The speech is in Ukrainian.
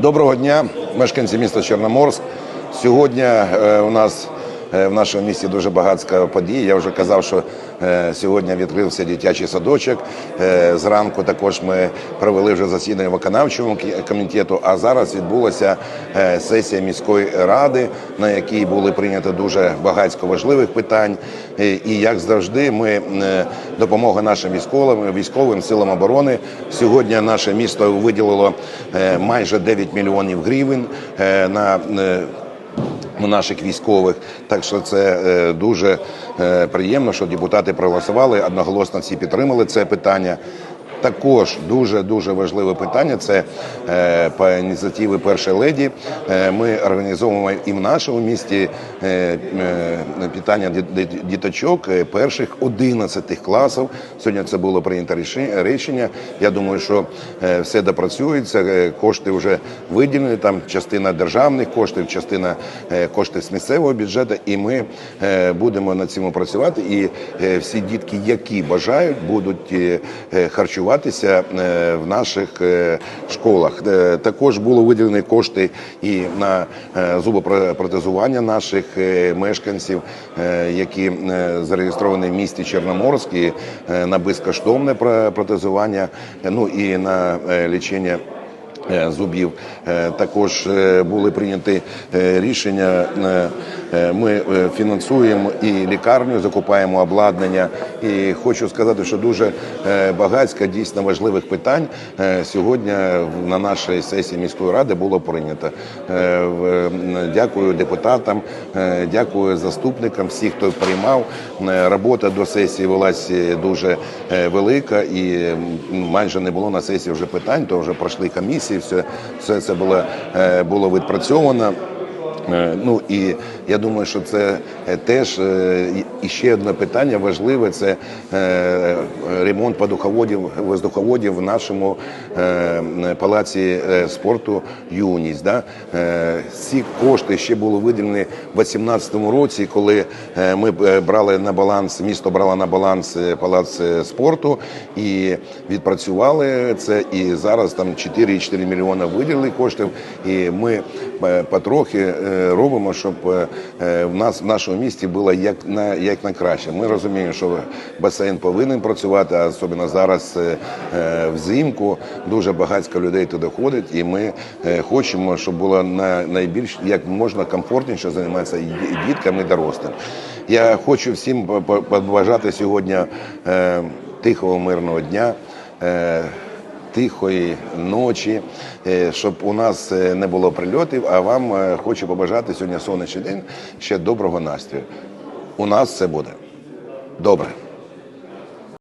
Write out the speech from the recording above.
Доброго дня, мешканці міста Чорноморськ. Сьогодні е, у нас в нашому місті дуже багатська подія. Я вже казав, що е, сьогодні відкрився дитячий садочок. Е, Зранку також ми провели вже засідання виконавчого комітету. А зараз відбулася е, сесія міської ради, на якій були прийняті дуже багатько важливих питань. Е, І як завжди, ми е, допомога нашим військовим військовим силам оборони. Сьогодні наше місто виділило е, майже 9 мільйонів гривень е, на е, наших військових, так що це е, дуже е, приємно, що депутати проголосували одноголосно всі підтримали це питання. Також дуже дуже важливе питання. Це е, по ініціативі першої леді. Е, ми організовуємо і в нашому місті е, питання ді- ді- діточок перших 11 класів. Сьогодні це було прийнято рішення. Я думаю, що все допрацюється. Кошти вже виділені. Там частина державних коштів, частина коштів з місцевого бюджету. І ми будемо над цим працювати. І всі дітки, які бажають, будуть е, харчуватися е, в наших е, школах. Е, Також було виділені кошти і на зубопротезування наших мешканців, які зареєстровані в місті Чорноморськ, на безкоштовне про- протезування, ну і на лічення. Е, Зубів Е, також е, були прийняті рішення. Ми фінансуємо і лікарню, закупаємо обладнання. І хочу сказати, що дуже багатько дійсно важливих питань сьогодні на нашій сесії міської ради було прийнято. Дякую депутатам, дякую заступникам, всіх, хто приймав. Робота до сесії велась дуже велика і майже не було на сесії вже питань, то вже пройшли комісії, все, все це було, е, було відпрацьовано. Е, Ну і я думаю, що це е, теж е, і- ще одне питання важливе це ремонт подуховодів, воздуховодів в нашому палаці спорту Юність. Да? Ці кошти ще були виділені в 2018 році, коли ми брали на баланс, місто брало на баланс палац спорту і відпрацювали це. І зараз там 4,4 мільйона виділили коштів. І ми потрохи робимо, щоб е, е, в нас в нашому місті було як на як на краще. Ми розуміємо, що басейн повинен працювати, а особливо зараз е, взимку дуже багатько людей туди ходить, і ми хочемо, щоб було на найбільш як можна комфортніше займатися і ді- і дорослим. Я хочу всім по- по- побажати сьогодні тихого мирного дня. Тихої ночі, е, щоб у нас е, не було прильотів. А вам е, хочу побажати сьогодні сонячний день ще доброго настрою. У нас це буде добре.